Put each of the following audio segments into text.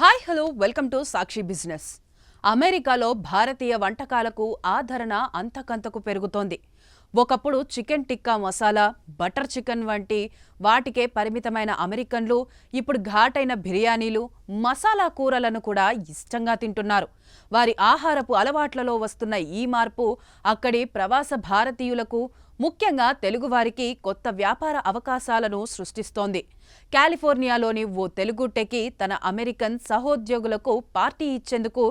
Hi hello welcome to Sakshi business. అమెరికాలో భారతీయ వంటకాలకు ఆదరణ అంతకంతకు పెరుగుతోంది. ఒకప్పుడు chicken tikka masala butter chicken వంటి వాటికే పరిమితమైన అమెరికన్లు ఇప్పుడు ఘాటైన బిర్యానీలు మసాలా కూరలను కూడా ఇష్టంగా తింటున్నారు. వారి ఆహారపు అలవాట్లలో వస్తున్న ఈ మార్పు అక్కడి ప్రవాస భారతీయులకు ముఖ్యంగా తెలుగువారికి కొత్త వ్యాపార అవకాశాలను సృష్టిస్తోంది. కాలిఫోర్నియాలోని ఓ తెలుగు టెకీ తన అమెరికన్ సహోద్యోగులకు పార్టీ ఇచ్చేందుకు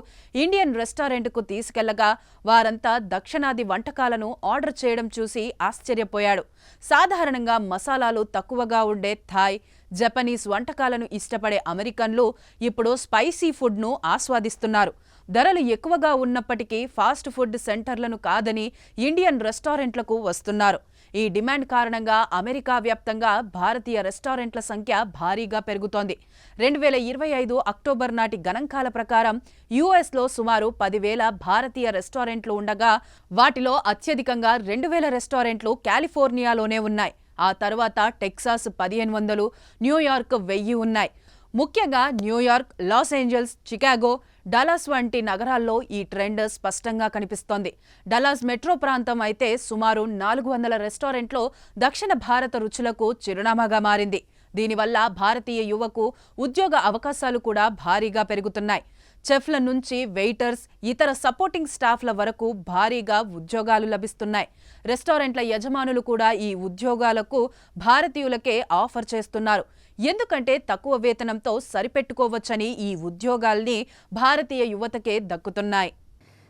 ఇండియన్ రెస్టారెంట్కు తీసుకెళ్ళగా వారంతా దక్షిణాది వంటకాలను ఆర్డర్ చేయడం చూసి ఆశ్చర్యపోయాడు. సాధారణంగా మసాలాలు తక్కువగా ఉండే థాయ్ జపనీస్ వంటకాలను ఇష్టపడే అమెరికన్లు ఇప్పుడు స్పైసీ ఫుడ్ను ఆస్వాదిస్తున్నారు. ధరలు ఎక్కువగా ఉన్నప్పటికీ ఫాస్ట్ ఫుడ్ సెంటర్లను కాదని ఇండియన్ రెస్టారెంట్లకు వస్తున్నారు. ఈ డిమాండ్ కారణంగా అమెరికా వ్యాప్తంగా భారతీయ రెస్టారెంట్ల సంఖ్య భారీగా పెరుగుతోంది. రెండు వేల ఇరవై ఐదు అక్టోబర్ నాటి గణాంకాల ప్రకారం యుఎస్లో సుమారు పదివేల భారతీయ రెస్టారెంట్లు ఉండగా వాటిలో అత్యధికంగా రెండు వేల రెస్టారెంట్లు కాలిఫోర్నియాలోనే ఉన్నాయి. ఆ తర్వాత టెక్సాస్ పదిహేను వందలు న్యూయార్క్ వెయ్యి ఉన్నాయి. ముఖ్యంగా New York Los Angeles Chicago Dallas వంటి నగరాల్లో ఈ ట్రెండ్ స్పష్టంగా కనిపిస్తోంది. డలాస్ మెట్రో ప్రాంతం అయితే సుమారు నాలుగు వందల రెస్టారెంట్లో దక్షిణ భారత రుచులకు చిరునామాగా మారింది. దీనివల్ల భారతీయ యువకు ఉద్యోగ అవకాశాలు కూడా భారీగా పెరుగుతున్నాయి. చెఫ్ల నుంచి వెయిటర్స్ ఇతర సపోర్టింగ్ స్టాఫ్ల వరకు భారీగా ఉద్యోగాలు లభిస్తున్నాయి. రెస్టారెంట్ల యజమానులు కూడా ఈ ఉద్యోగాలకు భారతీయులకే ఆఫర్ చేస్తున్నారు. ఎందుకంటే తక్కువ వేతనంతో సరిపెట్టుకోవచ్చని ఈ ఉద్యోగాల్ని భారతీయ యువతకే దక్కుతున్నాయి.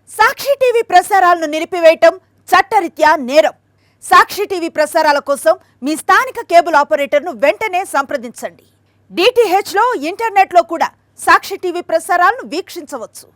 సాక్షి టీవీ ప్రసారాలను నిలిపివేయటం చట్టరీత్యా నేరం. సాక్షి టీవీ ప్రసారాల కోసం మీ స్థానిక కేబుల్ ఆపరేటర్ను వెంటనే సంప్రదించండి. డిటిహెచ్లో ఇంటర్నెట్లో కూడా సాక్షి టీవీ ప్రసారాలను వీక్షించవచ్చు.